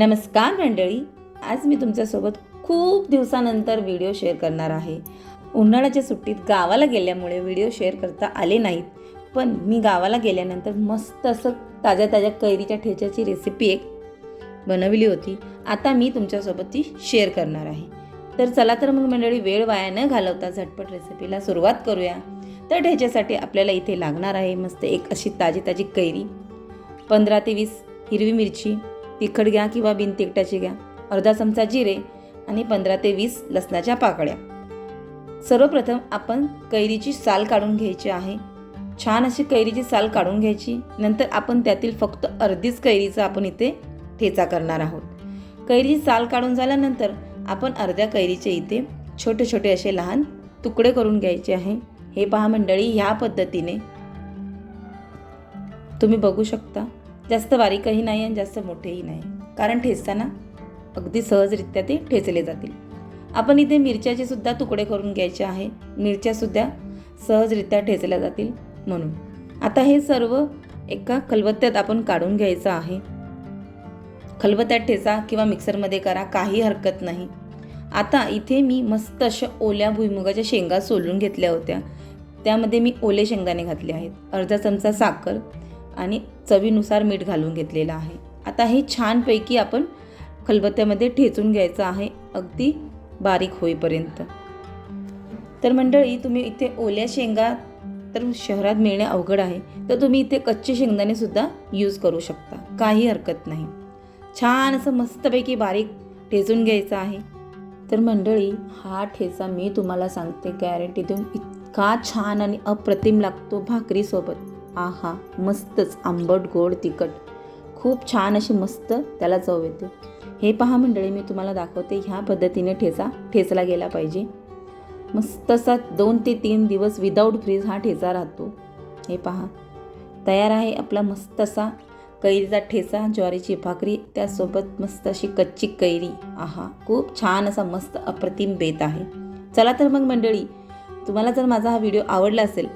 नमस्कार मंडळी. आज मी तुमच्यासोबत खूप दिवसानंतर व्हिडिओ शेअर करणार आहे. उन्हाळ्याच्या सुट्टीत गावाला गेल्यामुळे व्हिडिओ शेअर करता आले नाहीत. पण मी गावाला गेल्यानंतर मस्त असं ताज्या ताज्या कैरीच्या ठेच्याची रेसिपी एक बनवली होती. आता मी तुमच्यासोबत ती शेअर करणार आहे. तर चला तर मग मंडळी वेळ वाया न घालवता झटपट रेसिपीला सुरुवात करूया. तर ठेच्यासाठी आपल्याला इथे लागणार आहे मस्त एक अशी ताजी ताजी कैरी. पंधरा ते वीस हिरवी मिरची तिखट घ्या किंवा बिन तिखटाची घ्या. अर्धा चमचा जिरे आणि पंधरा ते वीस लसणाच्या पाकळ्या. सर्वप्रथम आपण कैरीची साल काढून घ्यायची आहे. छान अशी कैरीची साल काढून घ्यायची. नंतर आपण त्यातील फक्त अर्धीच कैरीचा आपण इथे ठेचा करणार आहोत. कैरीची साल काढून झाल्यानंतर आपण अर्ध्या कैरीचे इथे छोटे छोटे असे लहान तुकडे करून घ्यायचे आहे. हे पहा मंडळी ह्या पद्धतीने. तुम्ही बघू शकता. जास्त बारीकही नाही आणि जास्त मोठेही नाही. कारण ठेचताना अगदी सहजरित्या ते ठेचले जातील. आपण इथे मिरच्याचे सुद्धा तुकडे करून घ्यायचे आहे. मिरच्यासुद्धा सहजरित्या ठेचल्या जातील म्हणून. आता हे सर्व एका खलबत्त्यात आपण काढून घ्यायचं आहे. खलबत्त्यात ठेचा किंवा मिक्सरमध्ये करा काही हरकत नाही. आता इथे मी मस्त अशा ओल्या भुईमुगाच्या शेंगा सोलून घेतल्या होत्या. त्यामध्ये मी ओले शेंगदाणे घातले आहेत. अर्धा चमचा साखर आणि चवीनुसार मीठ घालून घेतलेलं आहे. आता हे छानपैकी आपण खलबत्त्यामध्ये ठेचून घ्यायचं आहे. अगदी बारीक होईपर्यंत. तर मंडळी तुम्ही इथे ओल्या शेंगा तर शहरात मिळणे अवघड आहे. तर तुम्ही इथे कच्चे शेंगदाणेसुद्धा यूज करू शकता. काही हरकत नाही. छान असं मस्तपैकी बारीक ठेचून घ्यायचं आहे. तर मंडळी हा ठेचा मी तुम्हाला सांगते. गॅरंटी देऊन इतका छान आणि अप्रतिम लागतो भाकरीसोबत. आहा मस्तच आंबट गोड तिखट. खूप छान अशी मस्त त्याला चव येते. हे पहा मंडळी मी तुम्हाला दाखवते ह्या पद्धतीने ठेचा ठेचला गेला पाहिजे. मस्त असा दोन ते तीन दिवस विदाऊट फ्रीज हा ठेचा राहतो. हे पहा तयार आहे आपला मस्त असा कैरीचा ठेचा ज्वारीची भाकरी त्यासोबत मस्त अशी कच्ची कैरी. आहा खूप छान असा मस्त अप्रतिम बेत आहे. चला तर मग मंडळी तुम्हाला जर माझा हा व्हिडिओ आवडला असेल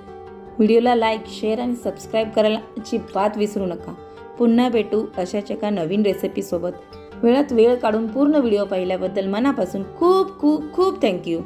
व्हिडिओला लाईक शेअर आणि सबस्क्राईब करायला अजिबात विसरू नका. पुन्हा भेटू अशाच एका नवीन रेसिपीसोबत वेळात वेळ काढून पूर्ण व्हिडिओ पाहिल्याबद्दल मनापासून खूप खूप खूप थँक्यू